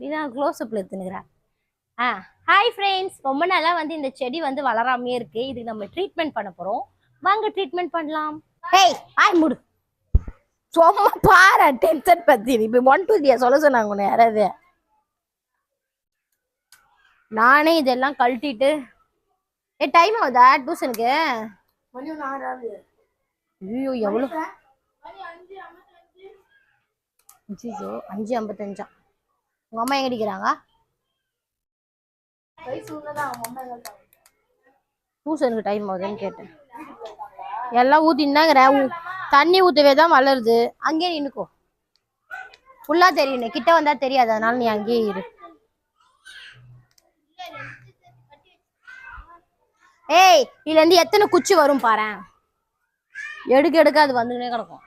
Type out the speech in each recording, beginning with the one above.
நீதான் க்ளோஸ் அப்ல எடுத்துனுக்குறா ஆ hi friends ரொம்ப நாளா வந்து இந்த செடி வந்து வளராமே இருக்கு. இதுக்கு நம்ம ட்ரீட்மெண்ட் பண்ண போறோம். வாங்க ட்ரீட்மெண்ட் பண்ணலாம். ஹேய் ஆய் மூடு. சும்மா பாரு டென்ஷன் பத்தி. இப்போ ஒன் டூ த்ரீயா சொல்ல சொன்னாங்க உன்னை யாராவது. நானே இதெல்லாம் கழட்டிட்டு. ஏ டைம் ஆகுதா? டியூஷனுக்கு ஐயோ எவ்வளோ அஞ்சு ஐம்பத்தஞ்சா. உங்க அம்மா எங்க அடிக்கிறாங்க? பூசனுக்கு டைம் ஆகுதுன்னு கேட்டேன். எல்லாம் ஊத்தின்னாங்கிற தண்ணி ஊத்தவே தான் வளருது. அங்கேயே நின்னுக்கோ. ஃபுல்லா தெரியும். கிட்ட வந்தா தெரியாது. அதனால நீ அங்கேயே இரு. ஏய் இதுல இருந்து எத்தனை குச்சி வரும் பாரேன்? எடுக்க எடுக்க அது வந்துக்கினே கிடக்கும்.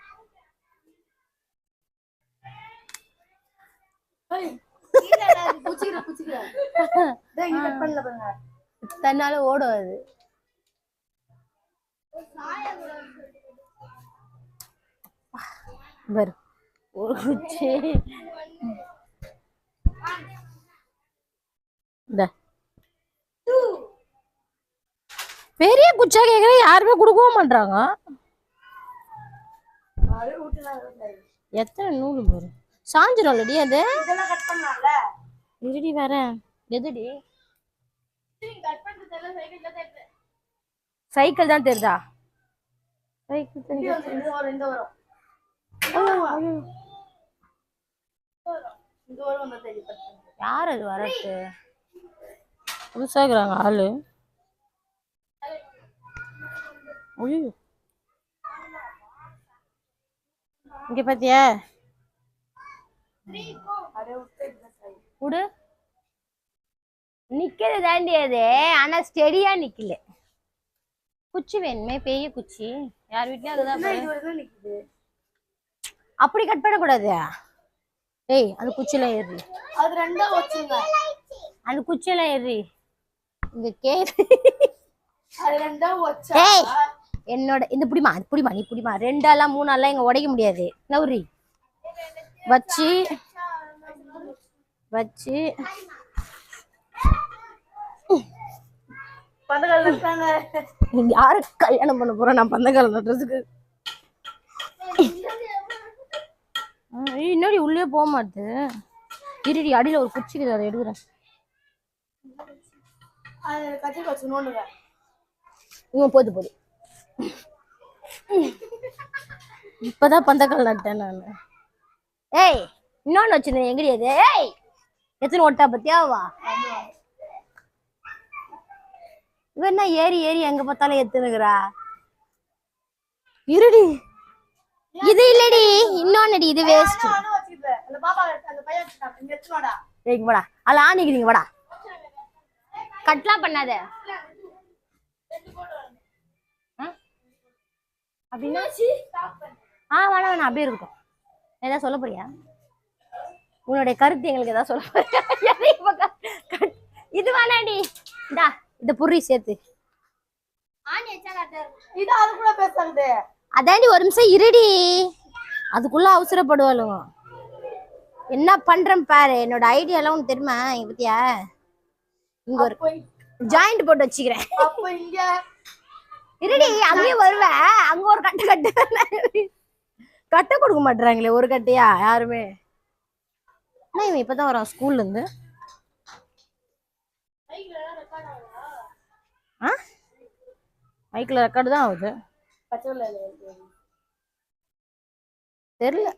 தன்னால ஓடும் அது. ஒரு குச்சி. பெரிய குச்சா கேக்குற யாருமே கொடுக்கவும் மாட்டாங்க. எத்தனை நூல் பாரு சாஞ்சிரும்லடி அது? இதெல்லாம் cut பண்ணலாம்ல? இருடி வரேன் எதுடி? சைக்கிள் தான் தெரியுதா சைக்கிள். யார் அது வரட்டு புதுசா இருக்கிறாங்க ஆளு. ஐயோ. இங்க பாத்தியா? விடு நிக்கிறது தாண்டி அது. ஆனா ஸ்டெடியா நிக்கல. குச்சி வேணுமே பெரிய குச்சி. யார் வீட்லயும் அதுதான் நிக்குது? அப்படி கட் பண்ணக்கூடாது. ஏய் அந்த குச்சியெல்லாம் ஏறி. அது ரெண்டா வச்சுங்க. அந்த குச்சியெல்லாம் ஏறி. இங்க கேரு அது ரெண்டா வச்சா ஏய் என்னோட இந்த புடிமா இது புடிமா நீ புடிமா. ரெண்டாலாம் மூணாலாம் இங்க உடைக்க முடியாது. நவுரி வச்சு வச்சு யாரு கல்யாணம் பண்ண போறோம் நான் பந்தக்கால நட்டுறதுக்கு. இன்னொரு உள்ளே போக மாட்டுது. இருடி அடியில ஒரு குச்சி அதை எடுக்கிறேன். இவன் போது போது. இப்பதான் பந்தக்கால் நட்டேன் நான். ஏய் இன்னொன்னு வச்சிருந்தேன். எங்கடி அது? ஏய்! எத்தனை ஒட்டா பத்தியாவா இவன் என்ன ஏறி ஏறி எங்க பார்த்தாலும் எத்துனுக்குறா? இருடி. இது இல்லடி இன்னொன்னுடி இது வேஸ்ட் இங்க வாடா. ஆணிக்கிறீங்க வாடா. கட்லாம் பண்ணாத? அப்படின்னா ஆ வேணாம் வேணாம். அப்படியே இருக்கட்டும் ஏதாவது சொல்ல போறியா? உன்னுடைய கருத்து எங்களுக்கு ஏதாவது சொல்ல இது வேணாடி இந்தா இந்த புரி சேர்த்து. அதாண்டி ஒரு நிமிஷம் இருடி. அதுக்குள்ள அவசரப்படுவாளுங்க என்ன பண்றேன் பாரு. என்னோட ஐடியா எல்லாம் உனக்கு தெரியுமா? இங்க பத்தியா? இங்க ஒரு ஜாயிண்ட் போட்டு வச்சுக்கிறேன். இருடி அங்கேயே வருவேன் அங்க ஒரு கட்டு கட்டு கட்டை கொடுக்க மாட்டாங்களே ஒரு கட்டையா? யாருமே. என்ன இவன் இப்பதான் வரான் ஸ்கூல்ல இருந்து. ஆ? மைக்ல ரெக்கார்டு தான் ஆகுது. தெரியல.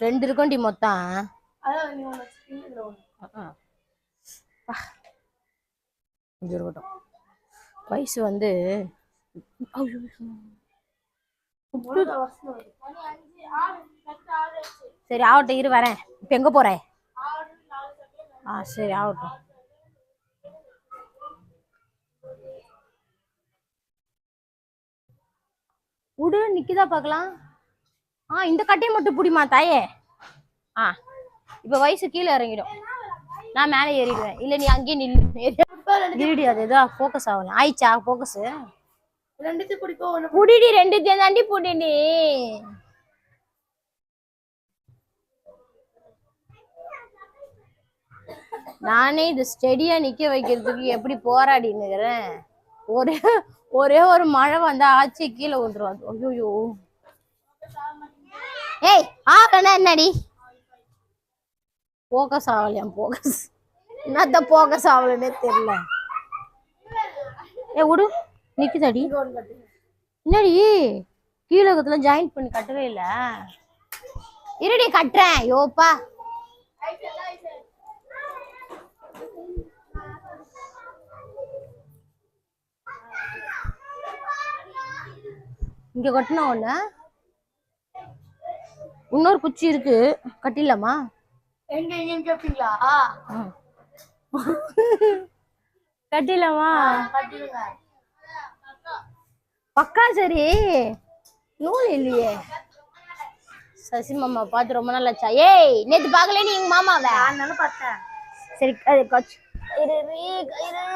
ரெண்டு இருக்கும்டி மொத்தம். இருக்கட்டும். வயசு வந்து சரி ஆகட்டும் இரு வரேன். இப்ப எங்க போற? ஆ சரி ஆகட்டும். உடு நிக்கிதா பார்க்கலாம். ஆ இந்த கட்டையை மட்டும் பிடிமா தாயே. ஆ இப்ப வயசு கீழே இறங்கிடும். நான் மேலே ஏறிடுவேன். இல்ல நீ அங்கேயே நில்லு. இருடி அது ஏதோ ஃபோக்கஸ் ஆகல. ஆயிச்சா ஃபோக்கஸ் ரெண்டுத்தையும் புடிடி ரெண்டு தாண்டி புடிடி. நானே இது ஸ்டெடியா நிக்க வைக்கிறதுக்கு எப்படி போராடினுக்கிறேன் ஒரே ஒரே ஒரு மழை வந்தா ஆச்சு கீழே விழுந்துரும். அது ஐயோ ஏய் ஆகலன்னா என்னடி? போக்கஸ் ஆகலையாம் போக்கஸ் என்னத்த போக்கஸ் ஆகலன்னே தெரியல. ஏ விடு நிக்குதாடி. என்னடி? கீழகத்துல ஜாயின் பண்ணி கட்டவே இல்ல. இருடி கட்டுறேன். யோப்பா இங்க கட்டினா ஒண்ணு? இன்னொரு குச்சி இருக்கு. கட்டிடலாமா? எங்க எங்க கேப்பீங்களா கட்டிடலாமா? பக்கா சரி. நூல் இல்லையே. சசி மாமா பார்த்து ரொம்ப நாள் ஆச்சா. ஏய் நேத்து பார்க்கல நீ எங்க மாமாவை? நான் பார்த்தேன். சரி அது கச்சு இரு, இரு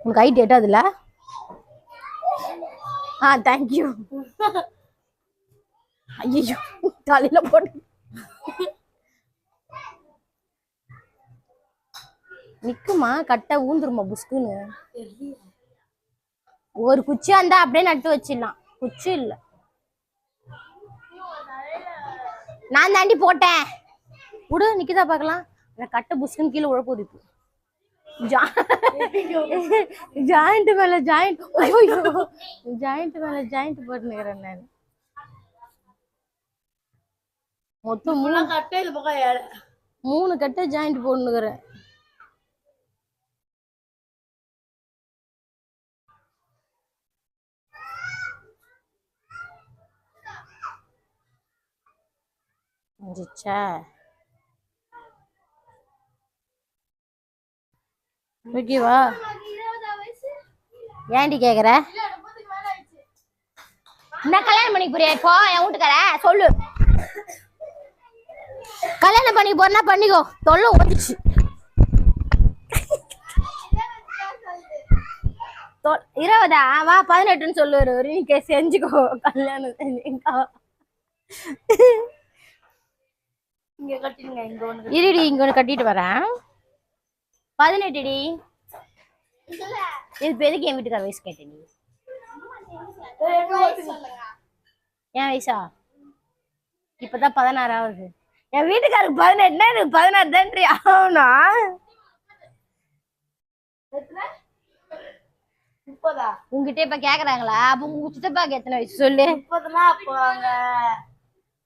உனக்கு ஹைட் எட்டாதுல ஆ தேங்க்யூ ஐயோ தலையில போட்டு நிக்குமா? கட்ட ஊந்துருமா புஸ்குன்னு? ஒரு குச்சியா இருந்தா அப்படியே நட்டு வச்சிடலாம். குச்சி இல்ல. நான் தாண்டி போட்டேன். விடு நிக்குதா பார்க்கலாம். அந்த கட்டை புஸ்குன்னு கீழே உழப்போது இப்போ. ஜாயிண்ட் மேல ஜாயிண்ட் ஜாயிண்ட் மேல ஜாயிண்ட் போட்டுனுக்கிறேன் நான். மொத்தம் மூணு மூணு கட்டை இது பக்கம் ஏழு மூணு கட்டை ஜாயிண்ட் போட்டுனுக்கிறேன் முடிச்சா ஓகேவா ஏன்டி கேக்குற? என்ன கல்யாணம் பண்ணி போறியா? இப்போ என் வீட்டுக்கார சொல்லு. கல்யாணம் பண்ணி போறனா பண்ணிக்கோ. தொல்லை ஓடிச்சு இருபதா? வா பதினெட்டுன்னு சொல்லுவாரு ஒரு நீ கே- செஞ்சுக்கோ. கல்யாணம் செஞ்சுக்கோ இங்க கட்டிடுங்க இங்க ஒண்ணு இருடி இங்க ஒன்று கட்டிட்டு வரேன். பதினெட்டுடி இது எதுக்கு என் வீட்டுக்கார வயசு கேட்ட நீ? என் வயசா இப்பதான் பதினாறு ஆகுது என் வீட்டுக்காருக்கு பதினெட்டுனா எனக்கு பதினாறு தான்ரி ஆகணும் முப்பதா? உங்ககிட்ட இப்ப கேக்குறாங்களா? அப்ப உங்க சித்தப்பாக்கு எத்தனை வயசு சொல்லு. முப்பதுனா அப்போ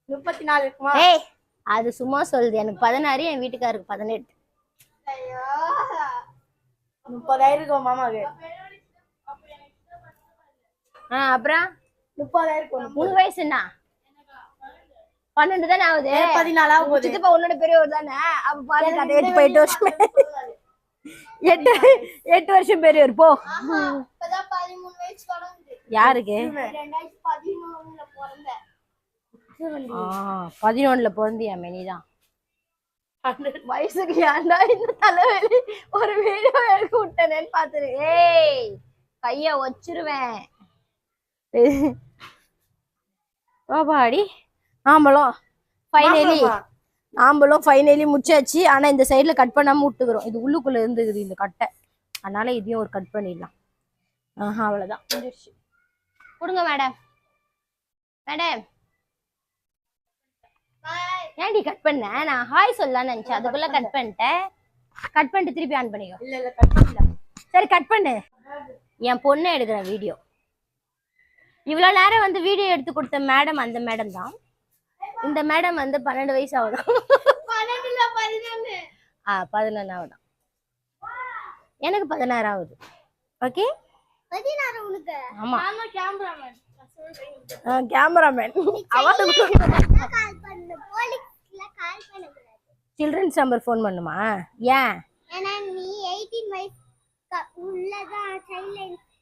முப்பத்தி நாலு இருக்குமா? ஏய் அது சும்மா சொல்லுது. எனக்கு பதினாறு என் வீட்டுக்காருக்கு பதினெட்டு. முப்பதாயிரம் இருக்கும் மாமாக்கு. ஆ அப்புறம்? முப்பதாயிரம் உங்க வயசு என்ன பன்னெண்டு தானே ஆகுது? போகுது சித்தப்பா உன்னோட பெரியவர் தானே? அப்ப பாத்து எட்டு எட்டு வருஷம் எட்டு எட்டு வருஷம் பெரியவர் போ. யாருக்கு? பதினொன்னுல பிறந்தியாமே நீதான் வயசுக்கு ஏன்டா இந்த தலைவலி? ஒரு வீடியோ எடுக்க விட்டனேன்னு பாத்துரு. ஏய் கைய வச்சிருவேன். பாபாடி ஆம்பளம் ஃபைனலி ஆம்பளம் ஃபைனலி முடிச்சாச்சு. ஆனா இந்த சைடுல கட் பண்ணாம விட்டுக்கிறோம். இது உள்ளுக்குள்ள இருந்துக்குது இந்த கட்டை. அதனால இதையும் ஒரு கட் பண்ணிடலாம். ஆஹா அவ்வளவுதான். முடிஞ்சிருச்சு. கொடுங்க மேடம் மேடம் ஏன்டி கட் பண்ண? நான் ஹாய் சொல்லலாம்னு நினைச்சேன். அதுக்குள்ள கட் பண்ணிட்டேன். கட் பண்ணிட்டு திருப்பி ஆன் பண்ணிக்கோ. இல்ல இல்ல கட் பண்ணல. சரி கட் பண்ணு. என் பொண்ணை எடுக்கிறேன் வீடியோ இவ்வளோ நேரம் வந்து வீடியோ எடுத்து கொடுத்த மேடம் அந்த மேடம் தான். இந்த மேடம் வந்து பன்னெண்டு வயசு பன்னெண்டுல பதினொன்னு. ஆ பதினொன்னாவதான் எனக்கு பதினாறு ஆகுது. ஓகே ஆமா. கேமராமேன் சில்ட்ரன்ஸ் நம்பர் ஃபோன் பண்ணுமா? ஏன்?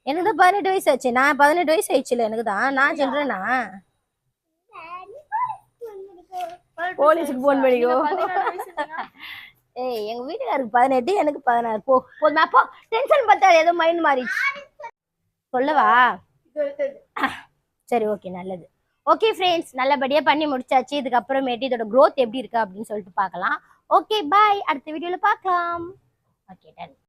எனக்கு தான் பதினெட்டு வயசு ஆச்சு. நான் பதினெட்டு வயசு ஆயிடுச்சுல எனக்கு தான். நான் சில்ட்ரனா போலீஸுக்கு phone பண்ணிக்கோ. ஏய் எங்க வீட்டுக்காருக்கு பதினெட்டு எனக்கு பதினாறு. போ போதுமா போ. டென்ஷன் பத்தாது ஏதோ மைண்ட் மாறிடுச்சு. சொல்லவா. சரி ஓகே நல்லது. ஓகே ஃப்ரெண்ட்ஸ் நல்லபடியா பண்ணி முடிச்சாச்சு. இதுக்கப்புறமேட்டு இதோட growth எப்படி இருக்கு அப்படின்னு சொல்லிட்டு பார்க்கலாம். ஓகே பாய் அடுத்த வீடியோல பார்க்கலாம். Okay done